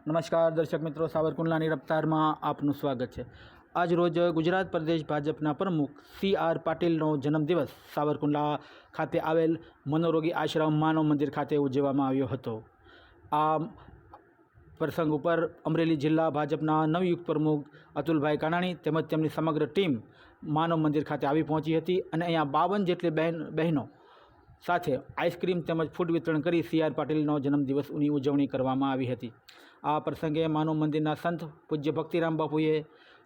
નમસ્કાર, દર્શક મિત્રો, સાવરકુંડલાની રફતારમાં આપનું સ્વાગત છે. આજ રોજ ગુજરાત પ્રદેશ ભાજપના પ્રમુખ સી આર પાટીલનો જન્મદિવસ સાવરકુંડલા ખાતે આવેલ મનોરોગી આશ્રમ માનવ મંદિર ખાતે ઉજવવામાં આવ્યો હતો. આ પ્રસંગ ઉપર અમરેલી જિલ્લા ભાજપના નવયુક્ત પ્રમુખ અતુલભાઈ કાનાણી તેમજ તેમની સમગ્ર ટીમ માનવ મંદિર ખાતે આવી પહોંચી હતી અને અહીંયા બાવન જેટલી બહેન બહેનો સાથે આઈસ્ક્રીમ તેમજ ફૂડ વિતરણ કરી સી આર પાટીલનો જન્મદિવસની ઉજવણી કરવામાં આવી હતી. આ પ્રસંગે માનવ મંદિરના સંત પૂજ્ય ભક્તિરામ બાપુએ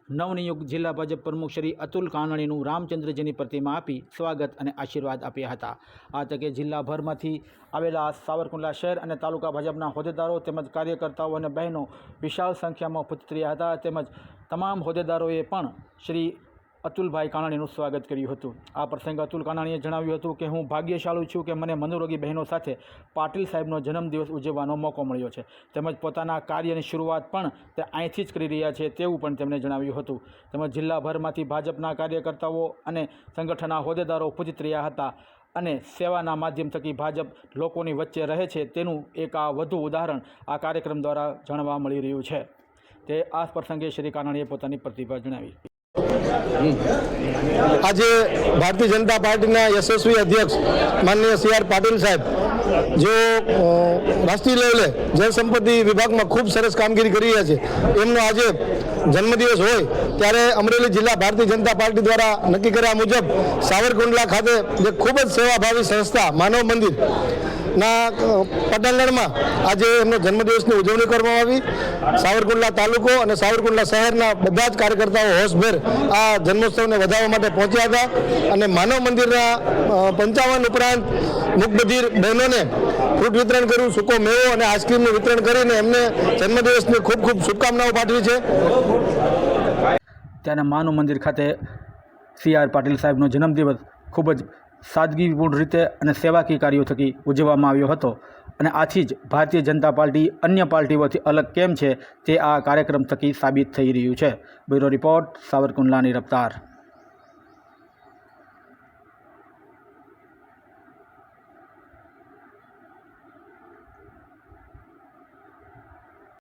નવનિયુક્ત જિલ્લા ભાજપ પ્રમુખ શ્રી અતુલ કાનાણીનું રામચંદ્રજીની પ્રતિમા આપી સ્વાગત અને આશીર્વાદ આપ્યા હતા. આ તકે જિલ્લાભરમાંથી આવેલા સાવરકુંડલા શહેર અને તાલુકા ભાજપના હોદ્દેદારો તેમજ કાર્યકર્તાઓ અને બહેનો વિશાળ સંખ્યામાં ઉપસ્થિત રહ્યા હતા. તેમજ તમામ હોદ્દેદારોએ પણ શ્રી અતુલભાઈ કાનાણીનું સ્વાગત કર્યું હતું. આ પ્રસંગે અતુલ કાનાણીએ જણાવ્યું હતું કે, હું ભાગ્યશાળી છું કે મને મનોરોગી બહેનો સાથે પાટીલ સાહેબનો જન્મદિવસ ઉજવવાનો મોકો મળ્યો છે. તેમજ પોતાના કાર્યની શરૂઆત પણ તે અહીંથી જ કરી રહ્યા છે તેવું પણ તેમણે જણાવ્યું હતું. તેમજ જિલ્લાભરમાંથી ભાજપના કાર્યકર્તાઓ અને સંગઠનના હોદ્દેદારો ઉપસ્થિત રહ્યા હતા અને સેવાના માધ્યમ થકી ભાજપ લોકોની વચ્ચે રહે છે તેનું એક આ વધુ ઉદાહરણ આ કાર્યક્રમ દ્વારા જાણવા મળી રહ્યું છે. તે આ પ્રસંગે શ્રી કાનાણીએ પોતાની પ્રતિભા જણાવી. આજે ભારતીય જનતા પાર્ટીના યશસ્વી અધ્યક્ષ માનનીય સી આર પાટીલ સાહેબ જેઓ રાષ્ટ્રીય લેવલે જળસંપત્તિ વિભાગમાં ખૂબ સરસ કામગીરી કરી રહ્યા છે, એમનો આજે જન્મદિવસ હોય ત્યારે અમરેલી જિલ્લા ભારતીય જનતા પાર્ટી દ્વારા નક્કી કર્યા મુજબ સાવરકુંડલા ખાતે જે ખૂબ જ સેવાભાવી સંસ્થા માનવ મંદિર ના પટાંગણમાં આજે એમનો જન્મદિવસની ઉજવણી કરવામાં આવી. સાવરકુંડલા તાલુકો અને સાવરકુંડલા શહેરના બધા જ કાર્યકર્તાઓ હોશભેર આ જન્મોત્સવને વધારવા માટે પહોંચ્યા હતા અને માનવ મંદિરના પંચાવન ઉપરાંત મુકબધીર બહેનોને ફ્રૂટ વિતરણ કર્યું, સૂકો મેવો અને આઈસ્ક્રીમનું વિતરણ કરીને એમને જન્મદિવસની ખૂબ ખૂબ શુભકામનાઓ પાઠવી છે. ત્યાંના માનવ મંદિર ખાતે સી આર પાટીલ સાહેબનો જન્મદિવસ ખૂબ જ સાદગીપૂર્ણ રીતે અને સેવાકીય કાર્યો થકી ઉજવવામાં આવ્યો હતો. અને આથી જ ભારતીય જનતા પાર્ટી અન્ય પાર્ટીઓથી અલગ કેમ છે તે આ કાર્યક્રમ થકી સાબિત થઈ રહ્યું છે. બ્યુરો રિપોર્ટ, સાવરકુંડલાની રફતાર.